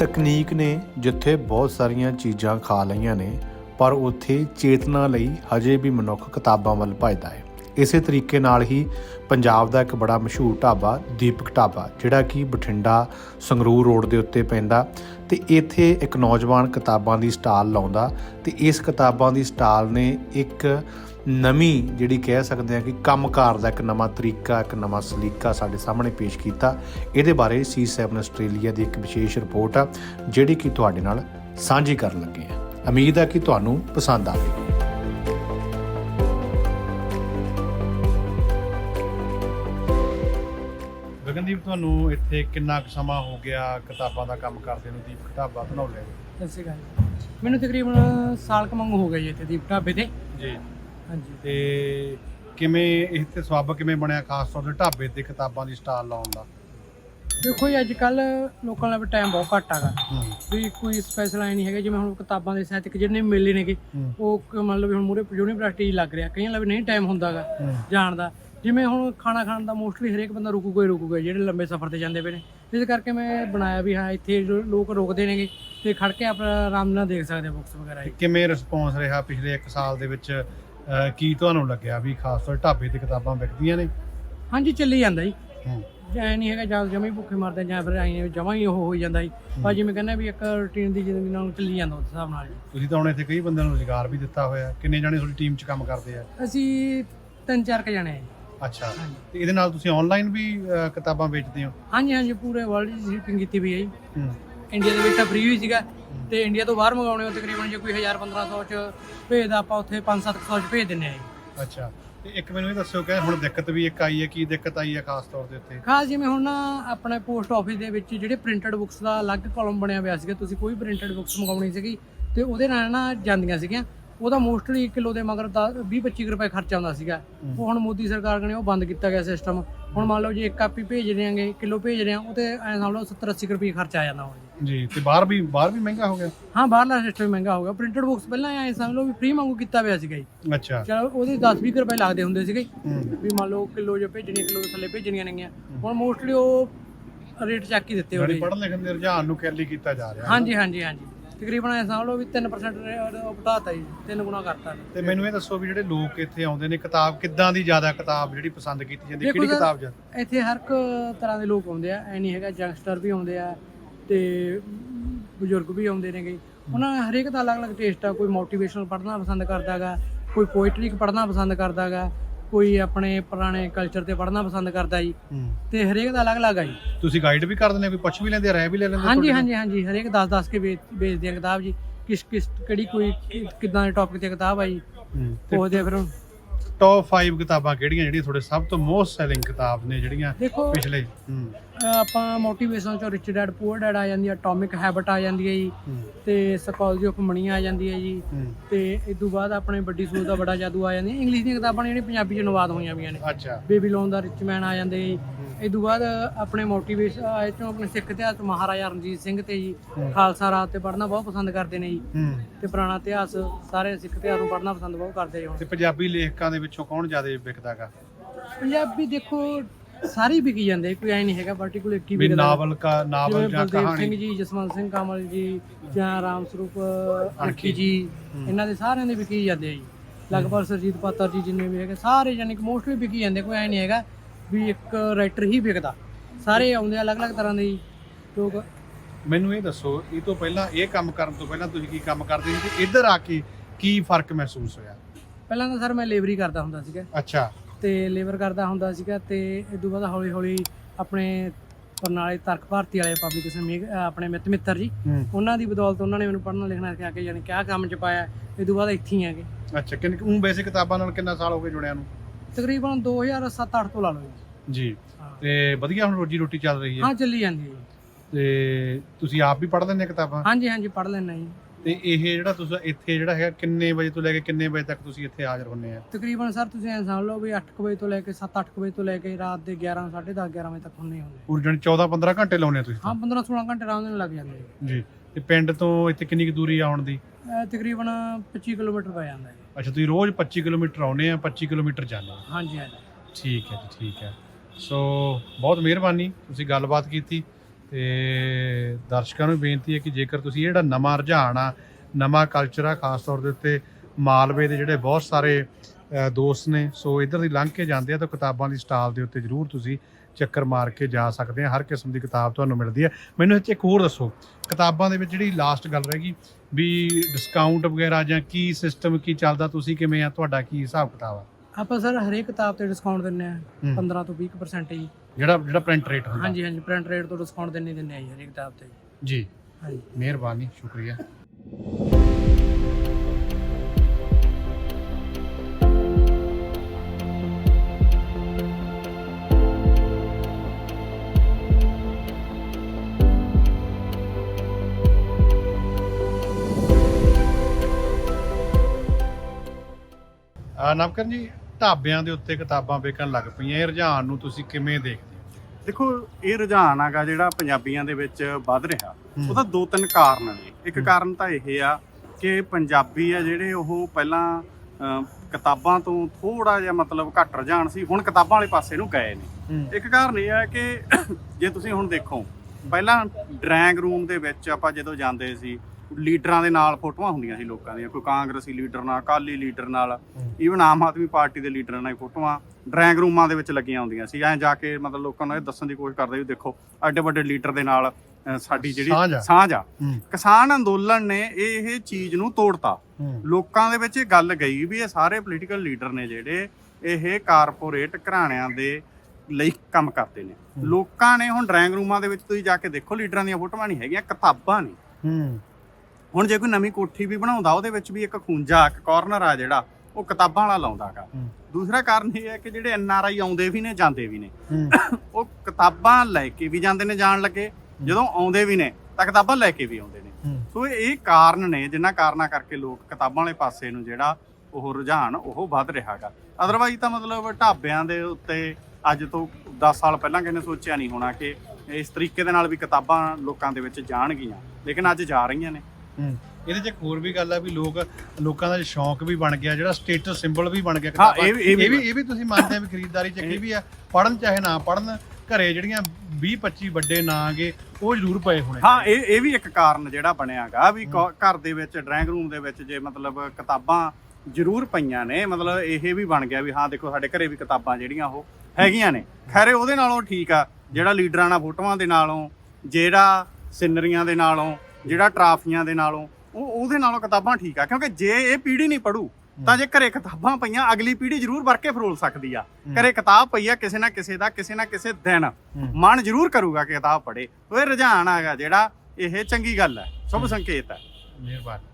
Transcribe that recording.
ਤਕਨੀਕ ਨੇ ਜਿੱਥੇ ਬਹੁਤ ਸਾਰੀਆਂ ਚੀਜ਼ਾਂ ਖਾ ਲਈਆਂ ਨੇ, ਪਰ ਉੱਥੇ ਚੇਤਨਾ ਲਈ ਹਜੇ ਵੀ ਮਨੁੱਖ ਕਿਤਾਬਾਂ ਵੱਲ ਭਜਦਾ ਹੈ। ਇਸੇ ਤਰੀਕੇ ਨਾਲ ਹੀ ਪੰਜਾਬ ਦਾ ਇੱਕ ਬੜਾ ਮਸ਼ਹੂਰ ਢਾਬਾ, ਦੀਪਕ ਢਾਬਾ, ਜਿਹੜਾ ਕਿ ਬਠਿੰਡਾ ਸੰਗਰੂਰ ਰੋਡ ਦੇ ਉੱਤੇ ਪੈਂਦਾ ਤੇ ਇੱਥੇ ਇੱਕ ਨੌਜਵਾਨ ਕਿਤਾਬਾਂ ਦੀ ਸਟਾਲ ਲਾਉਂਦਾ ਤੇ ਇਸ ਕਿਤਾਬਾਂ ਦੀ ਸਟਾਲ ਨੇ ਇੱਕ ਨਵੀਂ ਜਿਹੜੀ ਕਹਿ ਸਕਦੇ ਆ ਕਿ ਕੰਮਕਾਰ ਦਾ ਇੱਕ ਨਵਾਂ ਤਰੀਕਾ ਇੱਕ ਨਵਾਂ ਸਲੀਕਾ ਸਾਡੇ ਸਾਹਮਣੇ ਪੇਸ਼ ਕੀਤਾ। ਇਹਦੇ ਬਾਰੇ C7 ਆਸਟ੍ਰੇਲੀਆ ਦੀ ਇੱਕ ਵਿਸ਼ੇਸ਼ ਰਿਪੋਰਟ ਆ ਜਿਹੜੀ ਕਿ ਤੁਹਾਡੇ ਨਾਲ ਸਾਂਝੀ ਕਰਨ ਲੱਗੇ ਆ ਉਮੀਦ ਹੈ ਕਿ ਤੁਹਾਨੂੰ ਪਸੰਦ ਆਵੇਗੀ। ਗਗਨਦੀਪ ਤੁਹਾਨੂੰ ਇੱਥੇ ਕਿੰਨਾ ਕੁ ਸਮਾਂ ਹੋ ਗਿਆ ਕਿਤਾਬਾਂ ਦਾ ਕੰਮ ਕਰਦੇ ਨੂੰ? ਦੀਪ ਢਾਬਾ ਬਣਾਉਲੇ ਸਤਿ ਸ਼੍ਰੀ ਅਕਾਲ ਜੀ। ਮੈਨੂੰ ਤਕਰੀਬਨ ਸਾਲ ਕੁ ਮੰਗ ਹੋ ਗਿਆ ਜੀ ਇੱਥੇ ਦੀਪ ਢਾਬੇ ਤੇ। ਜੀ। ਹਾਂਜੀ। ਤੇ ਕਿਵੇਂ ਇਹ ਤੇ ਸਵਾਬ ਕਿਵੇਂ ਬਣਿਆ ਖਾਸ ਤੌਰ ਤੇ ਢਾਬੇ ਤੇ ਕਿਤਾਬਾਂ ਦੀ ਸਟਾਲ ਲਾਉਣ ਦਾ? ਦੇਖੋ ਜੀ ਅੱਜ ਕੱਲ ਲੋਕਾਂ ਦਾ ਟਾਈਮ ਬਹੁਤ ਘੱਟ ਹੂੰ। ਵੀ ਕੋਈ ਸਪੈਸ਼ਲ ਆਈ ਨਹੀਂ ਹੈਗਾ ਜਿਵੇਂ ਹੁਣ ਕਿਤਾਬਾਂ ਦੇ ਸਾਹਿਤਕ ਜਿੰਨੇ ਮੇਲੇ ਨੇਗੇ ਉਹ ਕ- ਮੰਨ ਲਓ ਵੀ ਹੁਣ ਮੂਰੇ ਯੂਨੀਵਰਸਿਟੀ ਲੱਗ ਰਿਹਾ ਕਈਆਂ ਲਈ ਨਹੀਂ ਟਾਈਮ ਹੁੰਦਾਗਾ ਜਾਣ ਦਾ। ਜਿਵੇਂ ਹੁਣ ਖਾਣਾ ਖਾਣ ਦਾ ਮੋਸਟਲੀ ਹਰੇਕ ਬੰਦਾ ਰੁਕੂਗਾ ਹੀ ਰੁਕੂਗਾ ਜਿਹੜੇ ਲੰਬੇ ਸਫ਼ਰ ਤੇ ਜਾਂਦੇ ਪਏ ਨੇ। ਇਸ ਕਰਕੇ ਮੈਂ ਬਣਾਇਆ ਵੀ ਹਾਂ ਇੱਥੇ ਜੋ ਲੋਕ ਰੁਕਦੇ ਨੇਗੇ ਤੇ ਖੜ ਕੇ ਆਪਣਾ ਆਰਾਮ ਨਾਲ ਦੇਖ ਸਕਦੇ ਬੁੱਕਸ ਵਗੈਰਾ। ਕਿਵੇਂ ਰਿਸਪੌਂਸ ਰਿਹਾ ਪਿਛਲੇ 1 ਸਾਲ ਦੇ ਵਿੱਚ? ਕੀ ਤੁਹਾਨੂੰ ਲੱਗਿਆ ਵੀ ਖਾਸ ਤੌਰ ਢਾਬੇ ਤੇ ਕਿਤਾਬਾਂ ਵਿਕਦੀਆਂ ਨੇ? ਹਾਂਜੀ ਚੱਲੀ ਜਾਂਦਾ ਜੀ। ਹੂੰ। ਐ ਨਹੀਂ ਹੈਗਾ ਜਾਂ ਜਮਾ ਹੀ ਭੁੱਖੇ ਮਰਦੇ ਜਾਂ ਫਿਰ ਆਈ ਜਮਾ ਹੀ ਉਹ ਹੋ ਜਾਂਦਾ ਜੀ। ਪਰ ਜਿਵੇਂ ਕਹਿੰਦਾ ਵੀ ਇੱਕ ਰੁਟੀਨ ਦੀ ਜ਼ਿੰਦਗੀ ਨਾਲ ਚੱਲੀ ਜਾਂਦਾ ਉਸ ਹਿਸਾਬ ਨਾਲ ਜੀ। ਤੁਸੀਂ ਤਾਂ ਹੁਣ ਇੱਥੇ ਕਈ ਬੰਦਿਆਂ ਨੂੰ ਰੁਜ਼ਗਾਰ ਵੀ ਦਿੱਤਾ ਹੋਇਆ। ਕਿੰਨੇ ਜਾਣੇ ਤੁਹਾਡੀ ਟੀਮ 'ਚ ਕੰਮ ਕਰਦੇ ਆ? ਅਸੀਂ ਤਿੰਨ ਚਾਰ ਕ ਜਣੇ ਆ ਜੀ। ਅੱਛਾ। ਤੇ ਇਹਦੇ ਨਾਲ ਤੁਸੀਂ ਆਨਲਾਈਨ ਵੀ ਕਿਤਾਬਾਂ ਵੇਚਦੇ ਹੋ? ਹਾਂਜੀ ਹਾਂਜੀ ਪੂਰੇ ਵਰਲਡ ਦੀ ਸ਼ਿਪਿੰਗ ਕੀਤੀ ਵੀ ਹੈ ਜੀ। ਹੂੰ। ਇੰਡੀਆ ਦੇ ਵਿੱਚ ਤਾਂ ਫ੍ਰੀ ਹੋਈ ਸੀਗਾ। ਤੇ ਇੰਡੀਆ ਤੋਂ ਬਾਹਰ ਮੰਗਾਉਣੇ ਹੋ ਤਕਰੀਬਨ ਜੇ ਕੋਈ 1000 1500 ਚ ਭੇਜਦਾ ਆਪਾਂ ਉੱਥੇ 5-700 ਚ ਭੇਜ ਦਿੰਨੇ ਆ ਜੀ। ਅੱਛਾ। ਤੇ ਇੱਕ ਮੈਨੂੰ ਇਹ ਦੱਸਿਓ ਕਿ ਹੁਣ ਦਿੱਕਤ ਵੀ ਇੱਕ ਆਈ ਹੈ ਕੀ ਦਿੱਕਤ ਆਈ ਹੈ ਖਾਸ ਤੌਰ ਦੇ ਉੱਤੇ? ਖਾਸ ਜਿਵੇਂ ਹੁਣ ਨਾ ਆਪਣੇ ਪੋਸਟ ਆਫਿਸ ਦੇ ਵਿੱਚ ਜਿਹੜੇ ਪ੍ਰਿੰਟਡ ਬੁੱਕਸ ਦਾ ਅਲੱਗ ਕਾਲਮ ਬਣਿਆ ਹੋਇਆ ਸੀਗਾ ਤੁਸੀਂ ਕੋਈ ਪ੍ਰਿੰਟਡ ਬੁੱਕਸ ਮੰਗਾਉਣੀ ਸੀਗੀ ਤੇ ਉਹਦੇ ਨਾਲ ਨਾ ਜਾਂਦੀਆਂ ਸੀਗੀਆਂ। ਉਹਦਾ ਮੋਸਟਲੀ 1 ਕਿਲੋ ਦੇ ਮਗਰ 20 25 ਰੁਪਏ ਖਰਚਾ ਆਉਂਦਾ ਸੀਗਾ। ਉਹ ਹੁਣ ਮੋਦੀ ਸਰਕਾਰ ਨੇ ਉਹ ਬੰਦ ਕੀਤਾ ਗਿਆ ਸਿਸਟਮ ਹੁਣ ਮੰਨ ਲਓ ਜੇ ਇੱਕ ਕਾਪੀ ਭੇਜ ਰਹੇ ਆਂਗੇ ਕਿਲੋ ਭੇਜ ਰਹੇ ਆ ਉਹ ਤੇ ਐਂ ਸਮਝ ਲਓ 70 80 ਰੁਪਏ ਖਰਚਾ ਆ ਜਾਂਦਾ ਹੁਣ ਜੀ। ਤੇ ਬਾਹਰ ਵੀ ਬਾਹਰ ਵੀ ਮਹਿੰਗਾ ਹੋ ਗਿਆ? ਹਾਂ ਬਾਹਰਲਾ ਸਿਸਟਮ ਮਹਿੰਗਾ ਹੋ ਗਿਆ। ਪ੍ਰਿੰਟਡ ਬੁੱਕਸ ਪਹਿਲਾਂ ਐਂ ਸਮਝ ਲਓ ਵੀ ਫ੍ਰੀ ਵਾਂਗੂ ਕੀਤਾ ਹੋਇਆ ਸੀਗਾ ਜੀ। ਅੱਛਾ। ਚਲੋ ਉਹਦੇ 10 20 ਰੁਪਏ ਲੱਗਦੇ ਹੁੰਦੇ ਸੀਗੇ। ਵੀ ਮੰਨ ਲਓ ਕਿਲੋ ਜੇ ਭੇਜਣੀ ਕਿਲੋ ਥੱਲੇ ਭੇਜਣੀਆਂ ਨੇਗੀਆਂ। ਹੁਣ ਮੋਸਟਲੀ ਉਹ ਰੇਟ ਚੱਕ ਹੀ ਦਿੱਤੇ ਜਿਹੜੀ ਪੜ੍ਹਨ ਲਿਖਣ ਦੇ ਰੁਝਾਨ ਨੂੰ ਕੈਲੀ ਕੀਤਾ ਜਾ ਰਿਹਾ। ਹਾਂਜੀ ਹਾਂਜੀ ਹਾਂਜੀ। ਤਕਰੀਬਨ ਐ ਸਮਝ ਲਓ ਵੀ 3% ਰੇਟ ਵਧਾਤਾ ਜੀ ਤਿੰਨ ਗੁਣਾ ਕਰਤਾ। ਤੇ ਮੈਨੂੰ ਇਹ ਦੱਸੋ ਵੀ ਜਿਹੜੇ ਲੋਕ ਇੱਥੇ ਆਉਂਦੇ ਨੇ ਕਿਤਾਬ ਕਿੱਦਾਂ ਦੀ ਜ਼ਿਆਦਾ ਕਿਤਾਬ ਜਿਹੜੀ ਪਸੰਦ ਕੀਤੀ ਜਾਂਦੀ ਕਿਹੜੀ ਕਿਤਾਬ ਜ਼ਿਆਦਾ? ਇੱਥੇ ਹਰ ਇੱਕ ਤਰ੍ਹਾਂ ਦੇ ਲੋਕ ਆਉਂਦੇ ਆ ਐ ਨਹੀਂ ਹੈਗਾ ਯੰਗਸਟਰ ਵੀ ਆਉਂਦੇ ਆ ਤੇ ਬਜ਼ੁਰਗ ਵੀ ਆਉਂਦੇ ਨੇਗੇ। ਉਹਨਾਂ ਦਾ ਹਰੇਕ ਦਾ ਅਲੱਗ-ਅਲੱਗ ਟੇਸਟ ਆ ਕੋਈ ਮੋਟੀਵੇਸ਼ਨਲ ਪੜ੍ਹਨਾ ਪਸੰਦ ਕਰਦਾਗਾ ਕੋਈ ਪੋਇਟਰੀ ਪੜ੍ਹਨਾ ਪਸੰਦ ਕਰਦਾਗਾ ਕੋਈ ਆਪਣੇ ਪੁਰਾਣੇ ਕਲਚਰ ਤੇ ਪੜ੍ਹਨਾ ਪਸੰਦ ਕਰਦਾ ਜੀ। ਹੂੰ। ਤੇ ਹਰੇਕ ਦਾ ਅਲੱਗ-ਅਲੱਗ ਆ ਜੀ। ਤੁਸੀਂ ਗਾਈਡ ਵੀ ਕਰ ਦਿੰਦੇ ਹੋ, ਕੋਈ ਪੁੱਛ ਵੀ ਲੈਂਦੇ ਆ, ਰਾਏ ਵੀ ਲੈ ਲੈਂਦੇ ਆ ਹਾਂਜੀ ਤੁਹਾਡੇ ਹਾਂਜੀ ਹਾਂਜੀ ਹਰੇਕ 10-10 ਕੇ ਵੇਚ- ਵੇਚਦੇ ਆ ਕਿਤਾਬ ਜੀ। ਕਿਸ ਕਿਸ ਕਿਹੜੀ ਕੋਈ ਕਿ- ਕਿੱਦਾਂ ਦੇ ਟੌਪਿਕ ਤੇ ਕਿਤਾਬ ਆ ਜੀ। ਹੂੰ ਤੇ ਫਿਰ ਟੌਪ 5 ਕਿਤਾਬਾਂ ਕਿਹੜੀਆਂ? ਜਿਹੜੀਆਂ ਤੁਹਾਡੇ ਸਭ ਤੋਂ ਮੋਸਟ ਸੈਲਿੰਗ ਕਿਤਾਬ ਨੇ ਜਿਹੜੀਆਂ ਦੇਖੋ ਪਿਛਲੇ ਹੂੰ। ਆਪਾਂ ਮੋਟੀਵੇਸ਼ਨ ਚੋਂ ਰਿਚ ਡੈਡ ਪੂਅਰ ਡੈਡ ਆ ਜਾਂਦੀ ਹੈ ਅਟੋਮਿਕ ਹੈਬਿਟ ਆ ਜਾਂਦੀ ਹੈ ਜੀ ਹੂੰ। ਤੇ ਸਾਈਕੋਲੋਜੀ ਆਫ ਮਨੀ ਆ ਜਾਂਦੀ ਹੈ ਜੀ ਹੂੰ। ਤੇ ਇਸ ਤੋਂ ਬਾਅਦ ਆਪਣੇ ਵੱਡੀ ਸੂਝ ਦਾ ਬੜਾ ਜਾਦੂ ਆ ਜਾਂਦੀ ਹੈ ਇੰਗਲਿਸ਼ ਦੀਆਂ ਕਿਤਾਬਾਂ ਨੇ ਜਿਹੜੀਆਂ ਪੰਜਾਬੀ ਚ ਅਨੁਵਾਦ ਹੋਈਆਂ ਵੀਆਂ ਨੇ। ਅੱਛਾ। ਬੇਬੀ ਲੋਨ ਦਾ ਰਿਚ ਮੈਨ ਆ ਜਾਂਦੇ ਜੀ ਇਸ ਤੋਂ ਬਾਅਦ ਆਪਣੇ ਮੋਟੀਵੇਸ਼ਨ ਇਹ ਚੋਂ ਆਪਣੇ ਸਿੱਖ ਇਤਿਹਾਸ ਤੋਂ ਮਹਾਰਾਜਾ ਰਣਜੀਤ ਸਿੰਘ ਤੇ ਜੀ ਖਾਲਸਾ ਰਾਜ ਤੇ ਪੜ੍ਹਨਾ ਬਹੁਤ ਪਸੰਦ ਕਰਦੇ ਨੇ ਜੀ। ਹੂੰ। ਤੇ ਪੁਰਾਣਾ ਇਤਿਹਾਸ ਸਾਰੇ ਸਿੱਖ ਇਤਿਹਾਸ ਨੂੰ ਪੜ੍ਹਨਾ ਪਸੰਦ ਬਹੁਤ ਕਰਦੇ ਹੁਣ। ਤੇ ਪੰਜਾਬੀ ਲੇਖਕਾਂ ਦੇ ਵਿੱਚੋਂ ਕੌਣ ਜ਼ਿਆਦਾ ਵਿਕਦਾਗਾ? ਪੰਜਾਬੀ ਦੇਖੋ ਸਾਰੇ ਹੀ ਵਿਕੀ ਜਾਂਦੇ ਕੋਈ ਐ ਨਹੀਂ ਹੈਗਾ ਪਾਰਟਿਕੂਲਰ ਕੀ ਵੀ ਨਾਵਲ ਕਾ ਨਾਵਲ ਜਾਂ ਬਲਦੇਵ ਸਿੰਘ ਕਹਾਣੀ ਜੀ ਜਸਵੰਤ ਸਿੰਘ ਕਾਮਲ ਜੀ ਜਾਂ ਰਾਮ ਸਰੂਪ ਅਣਖੀ ਅਣਖੀ ਜੀ। ਇਹਨਾਂ ਦੇ ਸਾਰਿਆਂ ਦੇ ਵਿਕੀ ਜਾਂਦੇ ਆ ਜੀ। ਲਗਭਗ ਸਰਜੀਤ ਪਾਤਰ ਜੀ ਜਿੰਨੇ ਵੀ ਹੈਗੇ ਸਾਰੇ ਯਾਨੀ ਕਿ ਮੋਸਟਲੀ ਵਿਕੀ ਜਾਂਦੇ ਕੋਈ ਐ ਨਹੀਂ ਹੈਗਾ। ਵੀ ਇੱਕ ਰਾਈਟਰ ਹੀ ਵਿਕਦਾ। ਸਾਰੇ ਆਉਂਦੇ ਆ ਅਲੱਗ-ਅਲੱਗ ਤਰ੍ਹਾਂ ਦੇ ਜੀ। ਲੋਕ ਮੈਨੂੰ ਇਹ ਦੱਸੋ ਇਹ ਤੋਂ ਪਹਿਲਾਂ ਇਹ ਕੰਮ ਕਰਨ ਤੋਂ ਪਹਿਲਾਂ ਤੁਸੀਂ ਕੀ ਕੰਮ ਕਰਦੇ ਸੀ ਤੇ ਇੱਧਰ ਆ ਕੇ ਕੀ ਫ਼ਰਕ ਮਹਿਸੂਸ ਹੋਇਆ? ਪਹਿਲਾਂ ਤਾਂ ਸਰ ਮੈਂ ਲੇਬਰੀ ਕਰਦਾ ਹੁੰਦਾ ਸੀਗਾ। ਅੱਛਾ। ਤੇ ਲੇਬਰ ਕਰਦਾ ਹੁੰਦਾ ਸੀਗਾ ਤੇ ਇਸ ਤੋਂ ਬਾਅਦ ਹੌਲੀ-ਹੌਲੀ ਆਪਣੇ ਬਰਨਾਲੇ ਤਰਕ ਭਾਰਤੀ ਵਾਲੇ ਪਬਲਿਕੇਸ਼ਨ ਅਹ ਆਪਣੇ ਮਿੱਤ ਮਿੱਤਰ ਜੀ ਉਹਨਾਂ ਦੀ ਬਦੌਲਤ ਉਹਨਾਂ ਨੇ ਮੈਨੂੰ ਪੜ੍ਹਨਾ ਲਿਖਣਾ ਸਿਖਾ ਕੇ ਯਾਨੀ ਕਿਆ ਕੰਮ ਚ ਪਾਇਆ ਇਸ ਤੋਂ ਬਾਅਦ ਇੱਥੇ ਹੀ ਆਗੇ ਅੱਛਾ ਕਿੰਨੇ ਉਹ ਵੈਸੇ ਕਿਤਾਬਾਂ ਨਾਲ ਕਿੰਨਾ ਸਾਲ ਹੋ ਗਏ ਜੁੜਿਆਂ ਨੂੰ? ਤਕਰੀਬਨ 2007-8 ਤੋਂ ਲਾ ਲਓ ਜੀ। ਜੀ। ਹਾਂ। ਤੇ ਵਧੀਆ ਹੁਣ ਰੋਜੀ ਰੋਟੀ ਚੱਲ ਰਹੀ ਹੈ। ਹਾਂ ਚੱਲੀ ਜਾਂਦੀ ਹੈ ਤੇ ਤੁਸੀਂ ਆਪ ਵੀ ਪੜ੍ਹ ਲੈਂਦੇ ਕਿਤਾਬਾਂ? ਹਾਂਜੀ ਹਾਂਜੀ ਪੜ੍ਹ ਲੈਣਾ ਜੀ। ਤੇ ਇਹ ਜਿਹੜਾ ਤੁਸੀਂ ਇੱਥੇ ਜਿਹੜਾ ਹੈਗਾ ਕਿੰਨੇ ਵਜੇ ਤੋਂ ਲੈ ਕੇ ਕਿੰਨੇ ਵਜੇ ਤੱਕ ਤੁਸੀਂ ਇੱਥੇ ਹਾਜ਼ਰ ਹੁੰਨੇ ਆ? ਤਕਰੀਬਨ ਸਰ ਤੁਸੀਂ ਐਂ ਸਮਝ ਲਓ ਵੀ 8 ਵਜੇ ਤੋਂ ਲੈ ਕੇ 7-8 ਵਜੇ ਤੋਂ ਲੈ ਕੇ ਰਾਤ ਦੇ 11 10:30 11 ਵਜੇ ਤੱਕ ਹੁੰਨੇ ਹੁੰਦੇ ਪੂਰੀ ਜਣ 14 15 ਘੰਟੇ ਲਾਉਨੇ ਤੁਸੀਂ ਹਾਂ 15-16 ਘੰਟੇ ਆਰਾਮ ਨਾਲ ਲੱਗ ਜਾਂਦੇ ਜੀ। ਜੀ। ਤੇ ਪਿੰਡ ਤੋਂ ਇੱਥੇ ਕਿੰਨੀ ਕੁ ਦੂਰੀ ਆਉਣ ਦੀ? ਅਹ ਤਕਰੀਬਨ 25 ਕਿਲੋਮੀਟਰ ਪੈ ਜਾਂਦਾ ਜੀ। ਅੱਛਾ ਤੁਸੀਂ ਰੋਜ਼ 25 ਕਿਲੋਮੀਟਰ ਆਉਨੇ ਆ 25 ਕਿਲੋਮੀਟਰ ਜਾਂਦੇ ਹੋ ਹਾਂਜੀ ਹਾਂਜੀ। ਠੀਕ ਹੈ ਜੀ ਠੀਕ ਹੈ। ਸੋ ਬਹੁਤ ਮਿਹਰਬਾਨੀ, ਤੁਸੀਂ ਗੱਲਬਾਤ ਕੀਤੀ ਤੇ ਦਰਸ਼ਕਾਂ ਨੂੰ ਬੇਨਤੀ ਹੈ ਕਿ ਜੇਕਰ ਤੁਸੀਂ ਇਹ ਜਿਹੜਾ ਨਵਾਂ ਰੁਝਾਨ ਆ, ਨਵਾਂ ਕਲਚਰ ਆ, ਖਾਸ ਤੌਰ ਦੇ ਉੱਤੇ ਮਾਲਵੇ ਦੇ ਜਿਹੜੇ ਬਹੁਤ ਸਾਰੇ ਦੋਸਤ ਨੇ, ਸੋ ਇੱਧਰ ਦੀ ਲੰਘ ਕੇ ਜਾਂਦੇ ਆ ਤਾਂ ਕਿਤਾਬਾਂ ਦੀ ਸਟਾਲ ਦੇ ਉੱਤੇ ਜਰੂਰ ਤੁਸੀਂ ਚੱਕਰ ਮਾਰ ਕੇ ਜਾ ਸਕਦੇ ਆ, ਹਰ ਕਿਸਮ ਦੀ ਕਿਤਾਬ ਤੁਹਾਨੂੰ ਮਿਲਦੀ ਹੈ ਮੈਨੂੰ ਇੱਥੇ ਇੱਕ ਹੋਰ ਦੱਸੋ, ਕਿਤਾਬਾਂ ਦੇ ਵਿੱਚ ਜਿਹੜੀ ਲਾਸਟ ਗੱਲ ਰਹਿ ਗਈ ਵੀ ਡਿਸਕਾਊਂਟ ਵਗੈਰਾ ਜਾਂ ਕੀ ਸਿਸਟਮ ਕੀ ਚੱਲਦਾ, ਤੁਸੀਂ ਕਿਵੇਂ ਆ, ਤੁਹਾਡਾ ਕੀ ਹਿਸਾਬ ਕਿਤਾਬ ਆ? ਆਪਾਂ ਸਰ ਹਰੇਕ ਕਿਤਾਬ ਤੇ ਡਿਸਕਾਊਂਟ ਦਿੰਨੇ ਆ ਹੂੰ। 15 ਤੋਂ 20% ਜੀ। ਜਿਹੜਾ ਜਿਹੜਾ ਪ੍ਰਿੰਟ ਰੇਟ ਹੁੰਦਾ। ਹਾਂਜੀ ਹਾਂਜੀ ਪ੍ਰਿੰਟ ਰੇਟ ਤੋਂ ਡਿਸਕਾਊਂਟ ਦਿੰਨੇ ਦਿੰਨੇ ਆ ਜੀ ਹਰੇਕ ਕਿਤਾਬ ਤੇ। ਜੀ। ਹਾਂਜੀ। ਮਿਹਰਬਾਨੀ ਸ਼ੁਕਰੀਆ। ਨਵਕਰਨ ਜੀ ਢਾਬਿਆਂ ਦੇ ਉੱਤੇ ਕਿਤਾਬਾਂ ਵੇਚਣ ਲੱਗ ਪਈਆਂ ਇਹ ਰੁਝਾਨ ਨੂੰ ਤੁਸੀਂ ਕਿਵੇਂ ਦੇਖਦੇ ਹੋ? ਦੇਖੋ ਇਹ ਰੁਝਾਨ ਹੈਗਾ ਜਿਹੜਾ ਪੰਜਾਬੀਆਂ ਦੇ ਵਿੱਚ ਵੱਧ ਰਿਹਾ। ਉਹਦਾ ਦੋ ਤਿੰਨ ਕਾਰਨ ਨੇ। ਇੱਕ। ਕਾਰਨ ਤਾਂ ਇਹ ਆ ਕਿ ਪੰਜਾਬੀ ਆ ਜਿਹੜੇ ਉਹ ਪਹਿਲਾਂ ਕਿਤਾਬਾਂ ਤੋਂ ਥੋੜਾ ਜਿਹਾ ਮਤਲਬ ਘੱਟ ਰੁਝਾਨ ਸੀ ਹੁਣ ਕਿਤਾਬਾਂ ਵਾਲੇ ਪਾਸੇ ਨੂੰ ਗਏ ਨੇ। ਇੱਕ ਕਾਰਨ ਇਹ ਹੈ ਕਿ ਜੇ ਤੁਸੀਂ ਹੁਣ ਦੇਖੋ ਪਹਿਲਾਂ ਡਰਾਇੰਗ ਰੂਮ ਦੇ ਵਿੱਚ ਆਪਾਂ ਜਦੋਂ ਜਾਂਦੇ ਸੀ ਲੀਡਰਾਂ ਦੇ ਨਾਲ ਫੋਟੋਆਂ ਹੁੰਦੀਆਂ ਸੀ ਲੋਕਾਂ ਦੀਆਂ ਕੋਈ ਕਾਂਗਰਸੀ ਲੀਡਰ ਨਾਲ ਅਕਾਲੀ ਲੀਡਰ ਨਾਲ। ਈਵਨ ਆਮ ਆਦਮੀ ਪਾਰਟੀ ਦੇ ਲੀਡਰਾਂ ਨਾਲ ਫੋਟੋਆਂ ਡਰਾਇੰਗ ਰੂਮਾਂ ਦੇ ਵਿੱਚ ਲੱਗੀਆਂ ਹੁੰਦੀਆਂ ਸੀ ਐਂ ਜਾ ਕੇ ਮਤਲਬ ਲੋਕਾਂ ਨੂੰ ਇਹ ਦੱਸਣ ਦੀ ਕੋਸ਼ਿਸ਼ ਕਰਦੇ ਵੀ ਦੇਖੋ ਐਡੇ ਵੱਡੇ ਲੀਡਰ ਦੇ ਨਾਲ ਸਾਡੀ ਜਿਹੜੀ। ਸਾਂਝ ਆ। ਕਿਸਾਨ ਅੰਦੋਲਨ ਨੇ ਇਹ ਇਹ ਚੀਜ਼ ਨੂੰ ਤੋੜਤਾ ਲੋਕਾਂ ਦੇ ਵਿੱਚ ਇਹ ਗੱਲ ਗਈ ਵੀ ਇਹ ਸਾਰੇ ਪੋਲੀਟੀਕਲ ਲੀਡਰ ਨੇ ਜਿਹੜੇ ਇਹ ਕਾਰਪੋਰੇਟ ਘਰਾਣਿਆਂ ਦੇ ਲਈ ਕੰਮ ਕਰਦੇ ਨੇ। ਲੋਕਾਂ ਨੇ ਹੁਣ ਡਰਾਇੰਗ ਰੂਮਾਂ ਦੇ ਵਿੱਚ ਤੁਸੀਂ ਜਾ ਕੇ ਦੇਖੋ ਲੀਡਰਾਂ ਦੀਆਂ ਫੋਟੋਆਂ ਨਹੀਂ ਹੈਗੀਆਂ ਕਿਤਾਬਾਂ ਨੇ ਹੂੰ ਹੁਣ ਜੇ ਕੋਈ ਨਵੀਂ ਕੋਠੀ ਵੀ ਬਣਾਉਂਦਾ ਉਹਦੇ ਵਿੱਚ ਵੀ ਇੱਕ ਖੂੰਜਾ ਇੱਕ ਕਾਰਨਰ ਆ ਜਿਹੜਾ ਉਹ ਕਿਤਾਬਾਂ ਵਾਲਾ ਲਾਉਂਦਾਗਾ। ਦੂਸਰਾ ਕਾਰਨ ਇਹ ਹੈ ਕਿ ਜਿਹੜੇ ਐਨ ਆਰ ਆਈ ਆਉਂਦੇ ਵੀ ਨੇ ਜਾਂਦੇ ਵੀ ਨੇ। ਉਹ ਕਿਤਾਬਾਂ ਲੈ ਕੇ ਵੀ ਜਾਂਦੇ ਨੇ ਜਾਣ ਲੱਗੇ ਜਦੋਂ ਆਉਂਦੇ ਵੀ ਨੇ ਤਾਂ ਕਿਤਾਬਾਂ ਲੈ ਕੇ ਵੀ ਆਉਂਦੇ ਨੇ। ਸੋ ਇਹ ਕਾਰਨ ਨੇ ਜਿਨ੍ਹਾਂ ਕਾਰਨਾਂ ਕਰਕੇ ਲੋਕ ਕਿਤਾਬਾਂ ਵਾਲੇ ਪਾਸੇ ਨੂੰ ਜਿਹੜਾ ਉਹ ਰੁਝਾਨ ਉਹ ਵੱਧ ਰਿਹਾਗਾ। ਅਦਰਵਾਈਜ਼ ਤਾਂ ਮਤਲਬ ਢਾਬਿਆਂ ਦੇ ਉੱਤੇ ਅੱਜ ਤੋਂ 10 ਸਾਲ ਪਹਿਲਾਂ ਕਿਹਨੇ ਸੋਚਿਆ ਨਹੀਂ ਹੋਣਾ ਕਿ ਇਸ ਤਰੀਕੇ ਦੇ ਨਾਲ ਵੀ ਕਿਤਾਬਾਂ ਲੋਕਾਂ ਦੇ ਵਿੱਚ ਜਾਣਗੀਆਂ। ਲੇਕਿਨ ਅੱਜ ਜਾ ਰਹੀਆਂ ਨੇ। ਇਹਦੇ ਚ ਇੱਕ ਹੋਰ ਵੀ ਗੱਲ ਆ ਵੀ ਲੋਕ ਲੋਕਾਂ ਦਾ ਸ਼ੌਂਕ ਵੀ ਬਣ ਗਿਆ ਜਿਹੜਾ ਸਟੇਟਸ ਸਿੰਬਲ ਵੀ ਬਣ ਗਿਆ ਹਾਂ, ਇਹ ਵੀ- ਇਹ ਵੀ- ਇਹ ਵੀ ਇਹ ਵੀ ਤੁਸੀਂ ਮੰਨਦੇ ਆ ਵੀ ਖਰੀਦਦਾਰੀ ਚ ਕੀ ਵੀ ਆ ਪੜਨ ਚਾਹੇ ਨਾ ਪੜਨ ਘਰੇ ਜਿਹੜੀਆਂ 20 25 ਵੱਡੇ ਨਾਂ ਆਗੇ ਉਹ ਜ਼ਰੂਰ ਪਏ ਹੋਣੇ ਹਾਂ ਇਹ ਇਹ ਵੀ ਇੱਕ ਕਾਰਨ ਜਿਹੜਾ ਬਣਿਆਗਾ ਵੀ ਕ- ਘਰ ਦੇ ਵਿੱਚ ਡਰਾਇੰਗ ਰੂਮ ਦੇ ਵਿੱਚ ਜੇ ਮਤਲਬ ਕਿਤਾਬਾਂ ਜ਼ਰੂਰ ਪਈਆਂ ਨੇ ਮਤਲਬ ਇਹ ਵੀ ਬਣ ਗਿਆ ਵੀ ਹਾਂ ਦੇਖੋ ਸਾਡੇ ਘਰੇ ਵੀ ਕਿਤਾਬਾਂ ਜਿਹੜੀਆਂ ਉਹ ਹੈਗੀਆਂ ਨੇ। ਖੈਰੇ ਉਹਦੇ ਨਾਲੋਂ ਠੀਕ ਆ ਜਿਹੜਾ ਲੀਡਰਾਂ ਨਾਲ ਫੋਟੋਆਂ ਦੇ ਨਾਲੋਂ ਜਿਹੜਾ ਸਿਨਰੀਆਂ ਦੇ ਨਾਲੋਂ ਜਿਹੜਾ ਟਰਾਫੀਆਂ ਦੇ ਨਾਲੋਂ ਉਹ ਉਹਦੇ ਨਾਲੋਂ ਕਿਤਾਬਾਂ ਠੀਕ ਆ ਕਿਉਂਕਿ ਜੇ ਇਹ ਪੀੜ੍ਹੀ ਨਹੀਂ ਪੜੂ ਤਾਂ ਜੇ ਘਰੇ ਕਿਤਾਬਾਂ ਪਈਆਂ ਅਗਲੀ ਪੀੜ੍ਹੀ ਜ਼ਰੂਰ ਵਰ ਕੇ ਫਰੋਲ ਸਕਦੀ ਆ। ਘਰੇ ਕਿਤਾਬ ਪਈ ਆ ਕਿਸੇ ਨਾ ਕਿਸੇ ਦਾ ਕਿਸੇ ਨਾ ਕਿਸੇ ਦਿਨ। ਮਨ ਜ਼ਰੂਰ ਕਰੂਗਾ ਕਿ ਕਿਤਾਬ ਪੜ੍ਹੇ। ਉਹ ਇਹ ਰੁਝਾਨ ਆਗਾ ਜਿਹੜਾ ਇਹ ਚੰਗੀ ਗੱਲ ਹੈ ਸ਼ੁਭ ਸੰਕੇਤ ਹੈ ਮਿਹਰਬਾਨੀ।